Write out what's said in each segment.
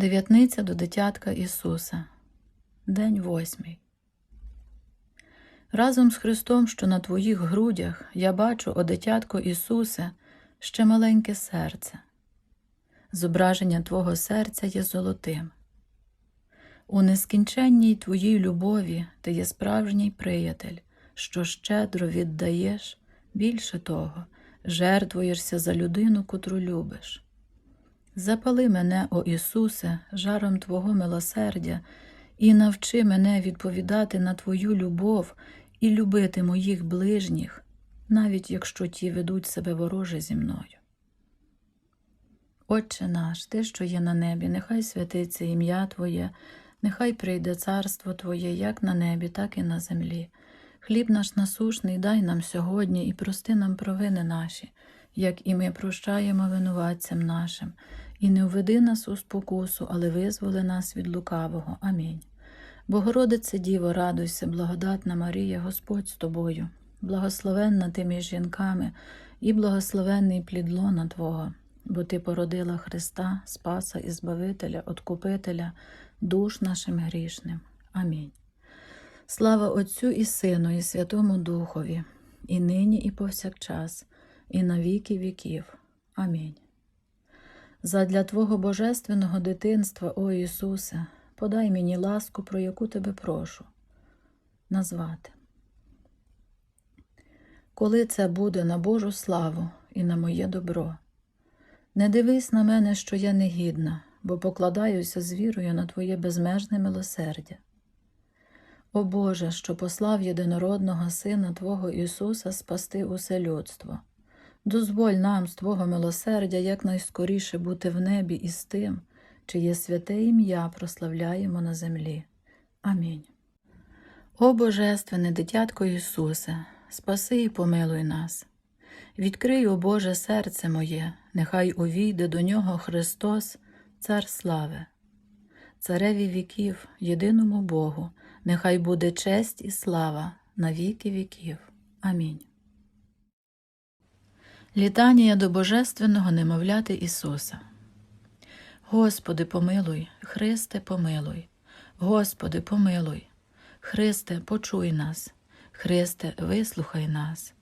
Дев'ятниця до дитятка Ісуса. День восьмий. Разом з Христом, що на твоїх грудях, я бачу, о дитятко Ісусе, ще маленьке серце. Зображення Твого серця є золотим. У нескінченній твоїй любові ти є справжній приятель, що щедро віддаєш, більше того, жертвуєшся за людину, котру любиш. Запали мене, о Ісусе, жаром Твого милосердя, і навчи мене відповідати на Твою любов і любити моїх ближніх, навіть якщо ті ведуть себе вороже зі мною. Отче наш, Ти, що є на небі, нехай святиться ім'я Твоє, нехай прийде царство Твоє як на небі, так і на землі. Хліб наш насушний дай нам сьогодні і прости нам провини наші, як і ми прощаємо винуватцям нашим, і не введи нас у спокусу, але визволи нас від лукавого. Амінь. Богородице Діво, радуйся, благодатна Марія, Господь з тобою, благословенна ти між жінками, і благословенний плід лона Твого, бо Ти породила Христа, Спаса і Збавителя, Откупителя, душ нашим грішним. Амінь. Слава Отцю і Сину, і Святому Духові, і нині, і повсякчас, і на віки віків. Амінь. Задля Твого божественного дитинства, о Ісусе, подай мені ласку, про яку тебе прошу, назвати. Коли це буде на Божу славу і на моє добро. Не дивись на мене, що я негідна, бо покладаюся з вірою на Твоє безмежне милосердя. О Боже, що послав єдинородного Сина Твого Ісуса спасти усе людство. Дозволь нам з Твого милосердя якнайскоріше бути в небі із тим, чиє святе ім'я прославляємо на землі. Амінь. О Божественне дитятко Ісусе, спаси і помилуй нас. Відкрий, о Боже, серце моє, нехай увійде до нього Христос, Цар слави. Цареві віків, єдиному Богу, нехай буде честь і слава на віки віків. Амінь. Літанія до Божественного немовляти Ісуса. Господи, помилуй, Христе, помилуй, Господи, помилуй, Христе, почуй нас, Христе, вислухай нас,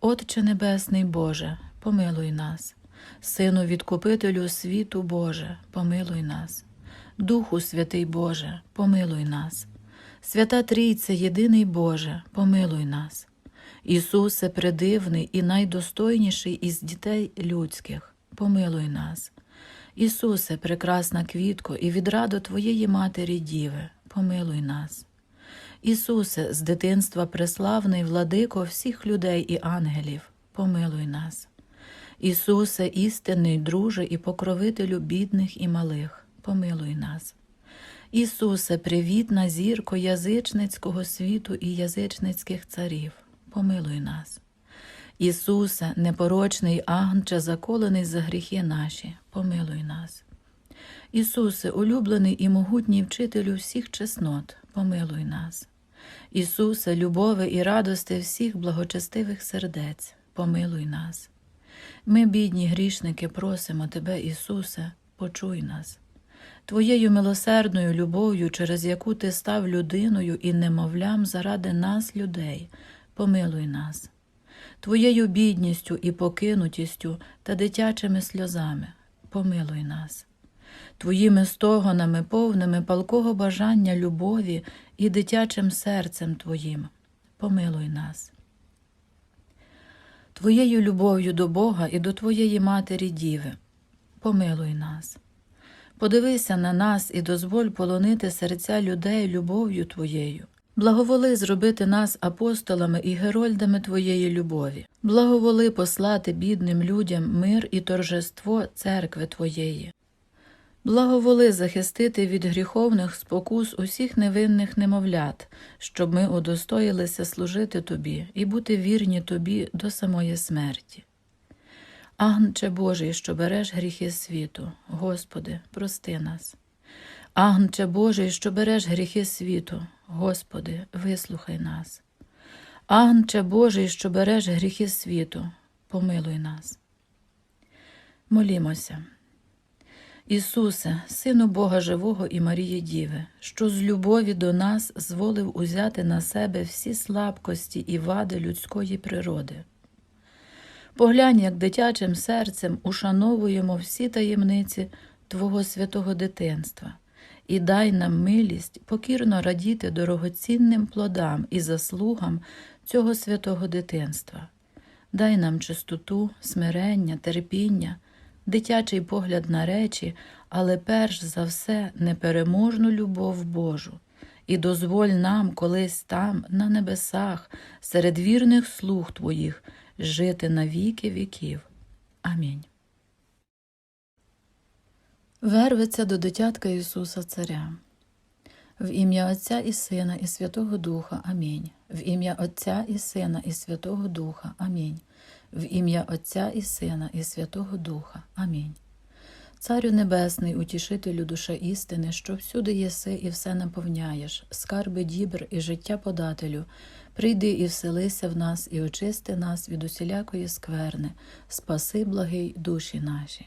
Отче Небесний Боже, помилуй нас, Сину Відкупителю світу Боже, помилуй нас, Духу Святий Боже, помилуй нас, Свята Трійце, єдиний Боже, помилуй нас. Ісусе, предивний і найдостойніший із дітей людських, помилуй нас. Ісусе, прекрасна квітко, і відраду Твоєї Матері Діви, помилуй нас. Ісусе, з дитинства преславний владико всіх людей і ангелів, помилуй нас. Ісусе, істинний друже і покровителю бідних і малих, помилуй нас. Ісусе, привітна зірко язичницького світу і язичницьких царів, помилуй нас. Ісусе, непорочний агнче, заколений за гріхи наші, помилуй нас. Ісусе, улюблений і могутній вчителю всіх чеснот, помилуй нас. Ісусе, любови і радости всіх благочестивих сердець, помилуй нас. Ми, бідні грішники, просимо Тебе, Ісусе, почуй нас. Твоєю милосердною любов'ю, через яку Ти став людиною і немовлям заради нас, людей, помилуй нас. Твоєю бідністю і покинутістю та дитячими сльозами, помилуй нас. Твоїми стогонами, повними палкого бажання любові і дитячим серцем Твоїм, помилуй нас. Твоєю любов'ю до Бога і до Твоєї Матері Діви, помилуй нас. Подивися на нас і дозволь полонити серця людей любов'ю Твоєю. Благоволи зробити нас апостолами і герольдами Твоєї любові. Благоволи послати бідним людям мир і торжество церкви Твоєї. Благоволи захистити від гріховних спокус усіх невинних немовлят, щоб ми удостоїлися служити Тобі і бути вірні Тобі до самої смерті. Агнче Божий, що береш гріхи світу, Господи, прости нас. Агнче Божий, що береш гріхи світу, Господи, вислухай нас. Агнче Божий, що береш гріхи світу, помилуй нас. Молімося. Ісусе, Сину Бога Живого і Марії Діви, що з любові до нас зволив узяти на себе всі слабкості і вади людської природи. Поглянь, як дитячим серцем ушановуємо всі таємниці Твого святого дитинства, і дай нам милість покірно радіти дорогоцінним плодам і заслугам цього святого дитинства. Дай нам чистоту, смирення, терпіння, дитячий погляд на речі, але перш за все непереможну любов Божу, і дозволь нам колись там, на небесах, серед вірних слуг Твоїх, жити на віки віків. Амінь. Вервиться до дитятка Ісуса Царя. В ім'я Отця і Сина, і Святого Духа. Амінь. В ім'я Отця і Сина, і Святого Духа. Амінь. В ім'я Отця і Сина, і Святого Духа. Амінь. Царю Небесний, утішителю душа істини, що всюди єси і все наповняєш, скарби дібр і життя подателю, прийди і вселися в нас, і очисти нас від усілякої скверни, спаси, благий душі наші.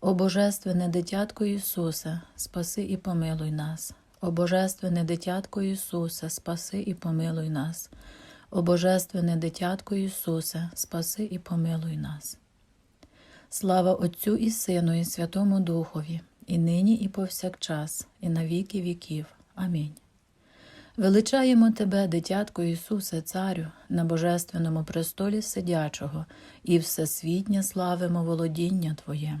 О Божественне дитятко Ісусе, спаси і помилуй нас. О Божественне дитятко Ісусе, спаси і помилуй нас. О Божественне дитятко Ісусе, спаси і помилуй нас. Слава Отцю і Сину, і Святому Духові, і нині, і повсякчас, і на віки віків. Амінь. Величаємо Тебе, дитятко Ісусе, Царю, на божественному престолі сидячого, і всесвітнє славимо володіння Твоє.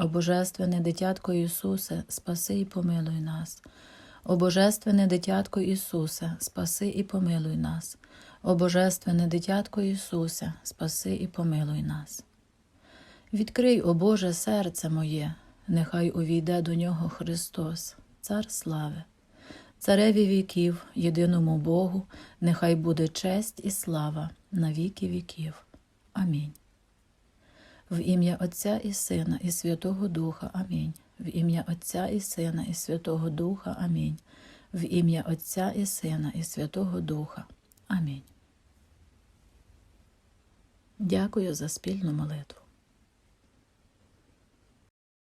О Божественне дитятко Ісусе, спаси і помилуй нас. О Божественне дитятко Ісусе, спаси і помилуй нас. О Божественне дитятко Ісусе, спаси і помилуй нас. Відкрий, о Боже, серце моє, нехай увійде до нього Христос, Цар слави. Цареві віків, єдиному Богу, нехай буде честь і слава на віки віків. Амінь. В ім'я Отця і Сина, і Святого Духа. Амінь. В ім'я Отця і Сина, і Святого Духа. Амінь. В ім'я Отця і Сина, і Святого Духа. Амінь. Дякую за спільну молитву.